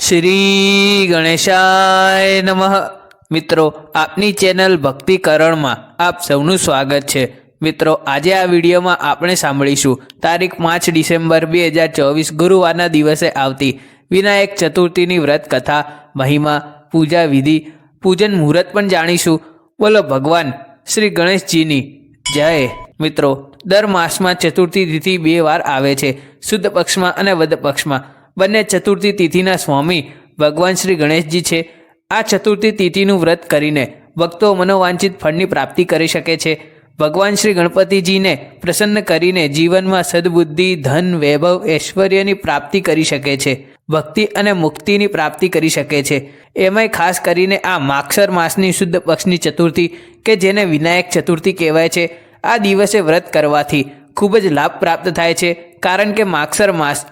શ્રી ગણેશાય નમઃ. મિત્રો, આપની ચેનલ ભક્તિકરણમાં આપ સૌનું સ્વાગત છે. મિત્રો, આજે આ વિડીયોમાં આપણે સાંભળીશું તારીખ પાંચ ડિસેમ્બર બે હજાર ચોવીસ, ગુરુવારના દિવસે આવતી વિનાયક ચતુર્થીની વ્રત કથા, મહિમા, પૂજા વિધિ, પૂજન મુહૂર્ત પણ જાણીશું. બોલો, ભગવાન શ્રી ગણેશજીની જય. મિત્રો, દર માસમાં ચતુર્થી તિથિ બે વાર આવે છે. શુદ્ધ પક્ષમાં અને વદ પક્ષમાં બંને ચતુર્થી તિથિના સ્વામી ભગવાન શ્રી ગણેશજી છે. આ ચતુર્થી તિથિનું વ્રત કરીને ભક્તો મનોવાંછિત ફળની પ્રાપ્તિ કરી શકે છે. ભગવાન શ્રી ગણપતિજીને પ્રસન્ન કરીને જીવનમાં સદબુદ્ધિ, ધન, વૈભવ, ઐશ્વર્યની પ્રાપ્તિ કરી શકે છે. ભક્તિ અને મુક્તિની પ્રાપ્તિ કરી શકે છે. એમાંય ખાસ કરીને આ માક્ષર માસની શુદ્ધ પક્ષની ચતુર્થી કે જેને વિનાયક ચતુર્થી કહેવાય છે. આ દિવસે વ્રત કરવાથી ખૂબ જ લાભ પ્રાપ્ત થાય છે. કારણ કે માક્ષર માસ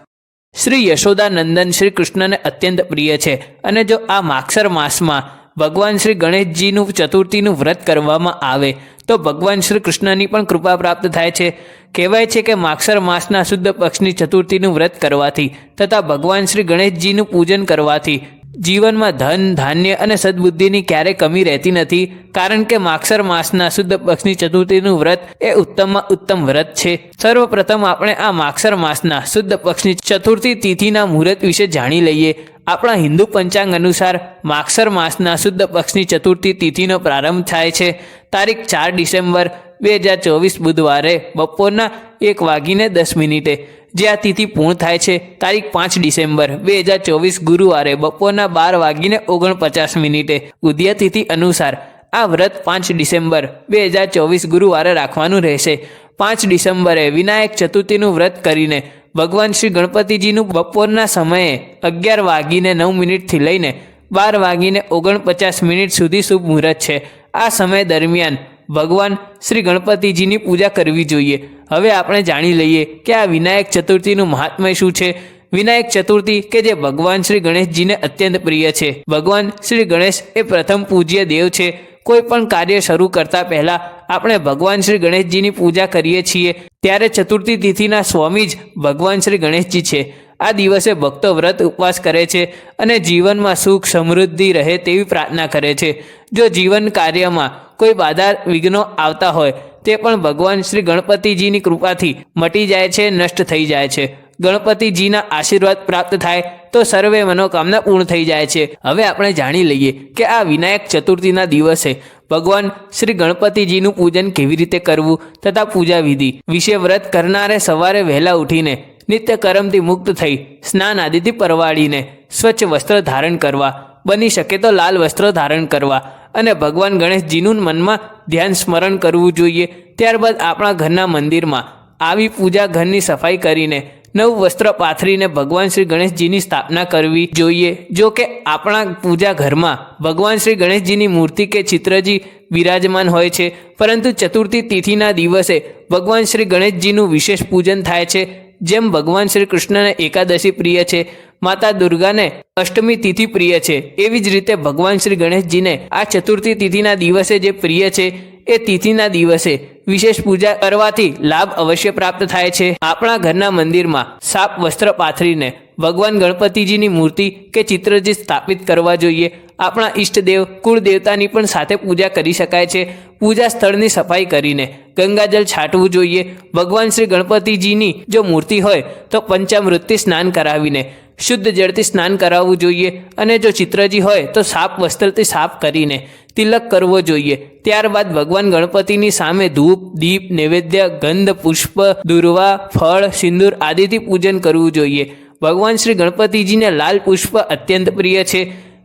શ્રી યશોદા નંદન શ્રી કૃષ્ણને અત્યંત પ્રિય છે. અને જો આ માક્ષર માસમાં ભગવાન શ્રી ગણેશજીનું ચતુર્થીનું વ્રત કરવામાં આવે, તો ભગવાન શ્રી કૃષ્ણની પણ કૃપા પ્રાપ્ત થાય છે. કહેવાય છે કે માક્ષર માસના શુદ્ધ પક્ષની ચતુર્થીનું વ્રત કરવાથી, તથા ભગવાન શ્રી ગણેશજીનું પૂજન કરવાથી જીવનમાં ધન, ધાન્ય અને સદબુદ્ધિની ક્યારેય કમી રહેતી નથી, કારણ કે માક્ષર માસના શુદ્ધ પક્ષની ચતુર્થીનું વ્રત એ ઉત્તમમાં ઉત્તમ વ્રત છે. સર્વપ્રથમ આપણે આ માક્ષર માસના શુદ્ધ પક્ષની ચતુર્થી તિથિના મુહૂર્ત વિશે જાણી લઈએ. આપણા હિન્દુ પંચાંગ અનુસાર માક્ષર માસના શુદ્ધ પક્ષની ચતુર્થી તિથિનો પ્રારંભ થાય છે. તારીખ ચાર ડિસેમ્બર બે હજાર ચોવીસ બુધવારે બપોરના એક વાગીને દસ મિનિટે. જે આ તિથિ પૂર્ણ થાય છે તારીખ પાંચ ડિસેમ્બર બે હજાર ચોવીસ ગુરુવારે બપોરના બાર વાગીને ઓગણપચાસ મિનિટે. ઉદ્યા તિથિ અનુસાર આ વ્રત પાંચ ડિસેમ્બર બે હજાર ચોવીસ ગુરુવારે રાખવાનું રહેશે. પાંચ ડિસેમ્બરે વિનાયક ચતુર્થીનું વ્રત કરીને ભગવાન શ્રી ગણપતિજીનું બપોરના સમયે અગિયાર વાગીને નવ મિનિટથી લઈને બાર વાગીને ઓગણપચાસ મિનિટ સુધી શુભ મુહૂર્ત છે. આ સમય દરમિયાન ભગવાન શ્રી ગણપતિજીની પૂજા કરવી જોઈએ. હવે આપણે જાણી લઈએ કે આ વિનાયક ચતુર્થીનું મહાત્મય શું છે? વિનાયક ચતુર્થી કે જે ભગવાન શ્રી ગણેશજીને અત્યંત પ્રિય છે? ભગવાન શ્રી ગણેશ એ પ્રથમ પૂજ્ય દેવ છે. કોઈ પણ કાર્ય શરૂ કરતા પહેલા આપણે ભગવાન શ્રી ગણેશજીની પૂજા કરીએ છીએ, ત્યારે ચતુર્થી તિથિના સ્વામી જ ભગવાન શ્રી ગણેશજી છે. આ દિવસે ભક્તો વ્રત ઉપવાસ કરે છે અને જીવનમાં સુખ, સમૃદ્ધિ રહે તેવી પ્રાર્થના કરે છે. જો જીવન કાર્યમાં કોઈ બાધા, વિઘ્નો આવતા હોય, તે પણ ભગવાન શ્રી ગણપતિજીની કૃપાથી મટી જાય છે, નષ્ટ થઈ જાય છે. ગણપતિજીના આશીર્વાદ પ્રાપ્ત થાય તો સર્વે મનોકામના પૂર્ણ થઈ જાય છે. હવે આપણે જાણી લઈએ કે આ વિનાયક ચતુર્થીના દિવસે ભગવાન શ્રી ગણપતિજીનું પૂજન કેવી રીતે કરવું તથા પૂજા વિધિ વિશે વ્રત કરનારે સવારે વહેલા ઉઠીને નિત્ય કર્મથી મુક્ત થઈ સ્નાન આદિથી પરવાડીને સ્વચ્છ વસ્ત્ર ધારણ કરવા, બની શકે તો લાલ વસ્ત્ર ધારણ કરવા અને ભગવાન ગણેશજીનું મનમાં ધ્યાન સ્મરણ કરવું જોઈએ. ત્યારબાદ આપણા ઘરના મંદિરમાં આવી પૂજા ઘરની સફાઈ કરીને નવું વસ્ત્ર પાથરીને ભગવાન શ્રી ગણેશજીની સ્થાપના કરવી જોઈએ. જો કે આપણા પૂજા ઘરમાં ભગવાન શ્રી ગણેશજીની મૂર્તિ કે ચિત્રજી બિરાજમાન હોય છે, પરંતુ ચતુર્થી તિથિના દિવસે ભગવાન શ્રી ગણેશજીનું વિશેષ પૂજન થાય છે. જેમ ભગવાન શ્રી કૃષ્ણને એકાદશી પ્રિય છે, માતા દુર્ગાને અષ્ટમી તિથિ પ્રિય છે. એવી જ રીતે ભગવાન શ્રી ગણેશજીને આ ચતુર્થી તિથિના દિવસે જે પ્રિય છે એ તિથિના દિવસે વિશેષ પૂજા કરવાથી લાભ અવશ્ય પ્રાપ્ત થાય છે. આપણા ઘરના મંદિરમાં સાપ વસ્ત્ર પાથરીને ભગવાન ગણપતિજીની મૂર્તિ કે ચિત્રજી સ્થાપિત કરવા જોઈએ, આપણા ઈષ્ટદેવ, કુળદેવતાની પણ સાથે પૂજા કરી શકાય છે. પૂજા સ્થળની સફાઈ કરીને ગંગાજળ છાંટવું જોઈએ. ભગવાન શ્રી ગણપતિજીની જો મૂર્તિ હોય, તો પંચામૃતથી સ્નાન કરાવીને શુદ્ધ જળથી સ્નાન કરાવવું જોઈએ. અને જો ચિત્રજી હોય, તો સાપ વસ્ત્રથી સાફ કરીને તિલક કરવો જોઈએ. ત્યારબાદ ભગવાન ગણપતિની સામે ધૂપ, દીપ, નૈવેદ્ય, ગંધ, પુષ્પ, દુર્વા, ફળ, સિંદૂર આદિથી પૂજન કરવું જોઈએ. ભગવાન શ્રી ગણપતિજીને લાલ પુષ્પ અત્યંત પ્રિય છે.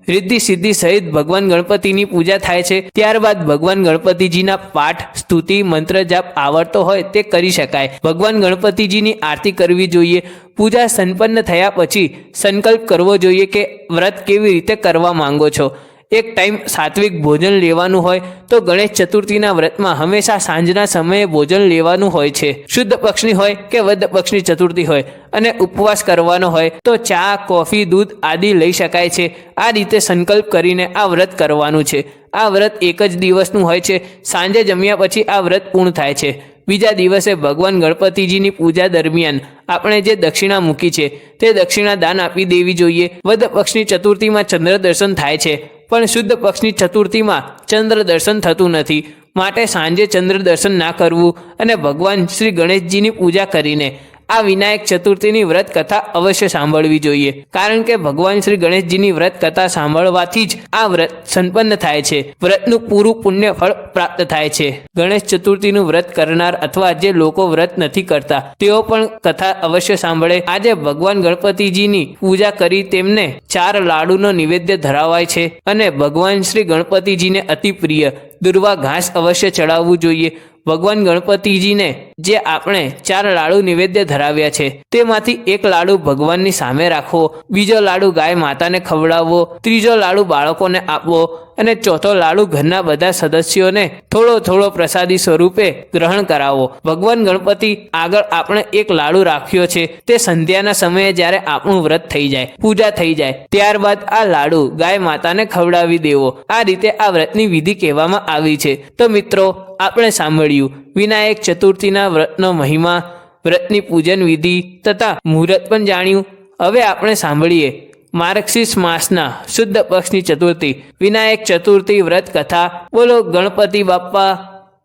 રિદ્ધિ સિદ્ધિ સહિત ભગવાન ગણપતિની પૂજા થાય છે. ત્યારબાદ ભગવાન ગણપતિજીના પાઠ, સ્તુતિ, મંત્ર જાપ આવડતો હોય તે કરી શકાય. ભગવાન ગણપતિજીની આરતી કરવી જોઈએ. પૂજા સંપન્ન થયા પછી સંકલ્પ કરવો જોઈએ કે વ્રત કેવી રીતે કરવા માંગો છો? એક ટાઈમ સાત્વિક ભોજન લેવાનું હોય તો ગણેશ ચતુર્થીના વ્રતમાં હંમેશા સાંજના સમયે ભોજન લેવાનું હોય છે. શુદ્ધ પક્ષની હોય કે વદ પક્ષની ચતુર્થી હોય અને ઉપવાસ કરવાનો હોય તો ચા, કોફી, દૂધ આદિ લઈ શકાય છે. આ રીતે સંકલ્પ કરીને આ વ્રત કરવાનું છે. આ વ્રત એક જ દિવસનું હોય છે. સાંજે જમ્યા પછી આ વ્રત પૂર્ણ થાય છે. બીજા દિવસે ભગવાન ગણપતિજીની પૂજા દરમિયાન આપણે જે દક્ષિણા મૂકી છે તે દક્ષિણા દાન આપી દેવી જોઈએ. વદ પક્ષની ચતુર્થીમાં ચંદ્ર દર્શન થાય છે. પણ શુદ્ધ પક્ષની ચતુર્થીમાં ચંદ્ર દર્શન થતું નથી. માટે સાંજે ચંદ્ર દર્શન ના કરવું અને ભગવાન શ્રી ગણેશજીની પૂજા કરીને આ વિનાયક ચતુર્થીની વ્રત કથા અવશ્ય સાંભળવી જોઈએ. કારણ કે ભગવાન શ્રી ગણેશજીની વ્રત કથા સાંભળવાથી જ આ વ્રત સંપન્ન થાય છે. વ્રતનું પૂરું પુણ્ય ફળ પ્રાપ્ત થાય છે. ગણેશ ચતુર્થીનું વ્રત કરનાર અથવા જે લોકો વ્રત નથી કરતા, તેઓ પણ કથા અવશ્ય સાંભળે. આજે ભગવાન ગણપતિજીની પૂજા કરી તેમને ચાર લાડુનો નિવેદ્ય ધરાવાય છે અને ભગવાન શ્રી ગણપતિજીને અતિ પ્રિય. દુર્વા ઘાસ અવશ્ય ચડાવવું જોઈએ. ભગવાન ગણપતિજીને જે આપણે ચાર લાડુ નિવેદ્ય ધરાવ્યા છે. તેમાંથી એક લાડુ ભગવાનની સામે રાખવો, બીજો લાડુ ગાય માતાને ખવડાવવો, ત્રીજો લાડુ બાળકોને આપવો અને ચોથો લાડુ ઘરના બધા સદસ્યોને થોડો થોડો પ્રસાદી સ્વરૂપે ગ્રહણ કરાવો ભગવાન ગણપતિ, આગળ આપણે એક લાડુ રાખ્યો છે. તે સંધ્યાના સમયે જ્યારે આપણું વ્રત થઈ જાય, પૂજા થઈ જાય, ત્યારબાદ આ લાડુ ગાય માતાને ખવડાવી દેવો. આ રીતે આ વ્રતની વિધિ કહેવામાં આવી છે. તો મિત્રો, આપણે સાંભળ્યું. વિનાયક ચતુર્થીના વ્રતનો મહિમા, વ્રતની પૂજન વિધિ તથા મુહૂર્ત પણ જાણ્યું. હવે આપણે સાંભળીએ. માર્ગશીર્ષ માસના શુદ્ધ પક્ષની ચતુર્થી. વિનાયક ચતુર્થી વ્રત કથા. બોલો ગણપતિ બાપ્પા,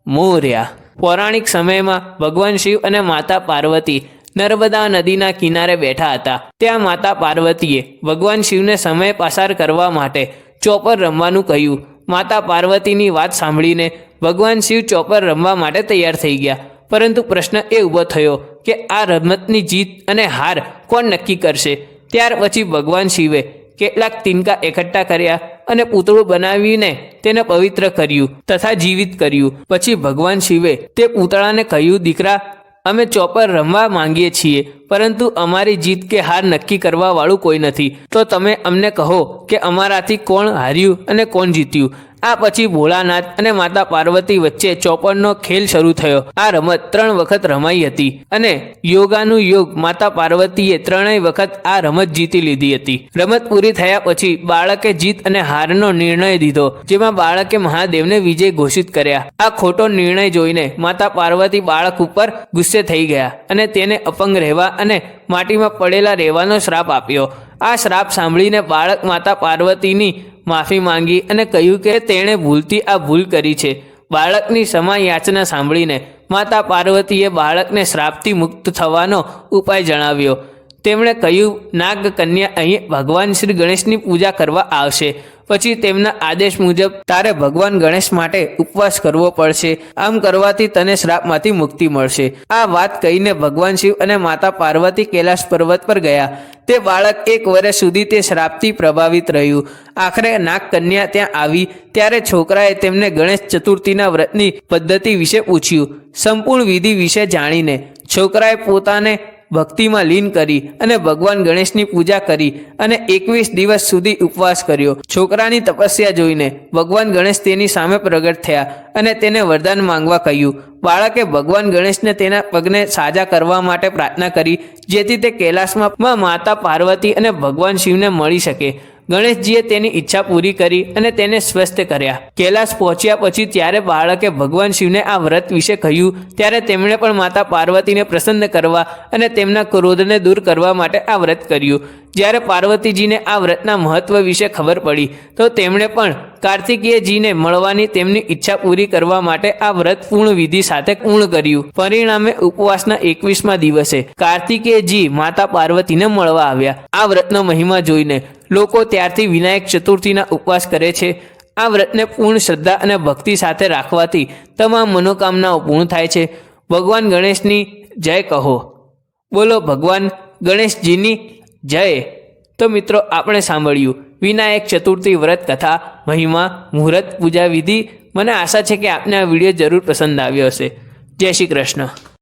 મોર્યા. પૌરાણિક સમયમાં ભગવાન શિવ અને માતા પાર્વતી નર્મદા નદીના કિનારે બેઠા હતા. ત્યાં માતા પાર્વતીએ ભગવાન શિવને સમય પસાર કરવા માટે ચોપર રમવાનું કહ્યું. માતા પાર્વતીની વાત સાંભળીને ભગવાન શિવ ચોપર રમવા માટે તૈયાર થઈ ગયા. પરંતુ પ્રશ્ન એ ઊભો થયો કે આ રમતની જીત અને હાર કોણ નક્કી કરશે? ત્યાર પછી ભગવાન શિવે કેટલાક તિનકા એકઠા કર્યા અને પૂતળું બનાવીને તેને પવિત્ર કર્યું તથા જીવિત કર્યું. પછી ભગવાન શિવે તે પૂતળાને કહ્યું, દીકરા, અમે ચોપર રમવા માંગીએ છીએ, પરંતુ અમારી જીત કે હાર નક્કી કરવા વાળું કોઈ નથી. તો તમે અમને કહો કે અમારાથી કોણ હાર્યું અને કોણ જીત્યું? આ પછી ભોળાનાથ અને માતા પાર્વતી વચ્ચે ચોપનનો ખેલ શરૂ થયો. આ રમત ત્રણ વખત રમાઈ હતી અને યોગાનું યોગ માતા પાર્વતીએ ત્રણેય વખત આ રમત જીતી લીધી હતી. રમત પૂરી થયા પછી બાળકે જીત અને હારનો નિર્ણય દીધો જેમાં બાળકે મહાદેવને વિજય ઘોષિત કર્યા. આ ખોટો નિર્ણય જોઈને માતા પાર્વતી બાળક ઉપર ગુસ્સે થઈ ગયા અને તેને અપંગ રહેવા અને માટીમાં પડેલા રહેવાનો શ્રાપ આપ્યો. આ શ્રાપ સાંભળીને બાળક માતા પાર્વતીની માફી માંગી અને કહ્યું કે તેણે ભૂલથી આ ભૂલ કરી છે. બાળકની સમા યાચના સાંભળીને માતા પાર્વતીએ બાળકને શ્રાપથી મુક્ત થવાનો ઉપાય જણાવ્યો. તેમણે કહ્યું નાગ કન્યા અહીં ભગવાન શ્રી ગણેશની પૂજા કરવા આવશે. પછી તેમના આદેશ મુજબ તારે ભગવાન ગણેશ માટે ઉપવાસ કરવો પડશે. આમ કરવાથી તને શ્રાપમાંથી મુક્તિ મળશે. આ વાત કહીને ભગવાન શિવ અને માતા પાર્વતી કૈલાશ પર્વત પર ગયા. તે બાળક એક વર્ષ સુધી તે શ્રાપથી પ્રભાવિત રહ્યું. આખરે નાગ કન્યા ત્યાં આવી. ત્યારે છોકરાએ તેમને ગણેશ ચતુર્થીના વ્રતની પદ્ધતિ વિશે પૂછ્યું. સંપૂર્ણ વિધિ વિશે જાણીને. છોકરાએ પોતાને ભક્તિમાં લીન કરી અને ભગવાન ગણેશની પૂજા કરી અને એકવીસ દિવસ સુધી ઉપવાસ કર્યો. છોકરાની તપસ્યા જોઈને ભગવાન ગણેશ તેની સામે પ્રગટ થયા અને તેને વરદાન માંગવા કહ્યું. બાળકે ભગવાન ગણેશને તેના પગને સાજા કરવા માટે પ્રાર્થના કરી, જેથી તે કૈલાસમાં માતા પાર્વતી અને ભગવાન શિવને મળી શકે. ગણેશજીએ તેની ઈચ્છા પૂરી કરી અને તેને સ્વસ્થ કર્યા. કૈલાસ પહોંચ્યા પછી ત્યારે બાળકે ભગવાન શિવને આ વ્રત વિશે કહ્યું. ત્યારે તેમણે પણ માતા પાર્વતીને પ્રસન્ન કરવા અને તેમના ક્રોધને દૂર કરવા માટે આ વ્રત કર્યું. જ્યારે પાર્વતીજીને આ વ્રતના મહત્વ વિશે ખબર પડી, તો તેમણે પણ કાર્તિકેયજીને મળવાની તેમની ઈચ્છા પૂરી કરવા માટે આ વ્રત પૂર્ણ વિધિ સાથે પૂર્ણ કર્યું. પરિણામે ઉપવાસના એકવીસમા દિવસે કાર્તિકેયજી માતા પાર્વતીને મળવા આવ્યા. આ વ્રતનો મહિમા જોઈને લોકો ત્યારથી વિનાયક ચતુર્થીના ઉપવાસ કરે છે. આ વ્રતને પૂર્ણ શ્રદ્ધા અને ભક્તિ સાથે રાખવાથી તમામ મનોકામનાઓ પૂર્ણ થાય છે. ભગવાન ગણેશની જય કહો. બોલો ભગવાન ગણેશજીની જય. તો મિત્રો, આપણે સાંભળ્યું. વિનાયક ચતુર્થી વ્રત કથા મહિમા મુહૂર્ત પૂજા વિધિ મને આશા છે કે આપને આ વીડિયો જરૂર પસંદ આવ્યો હશે. જય શ્રી કૃષ્ણ.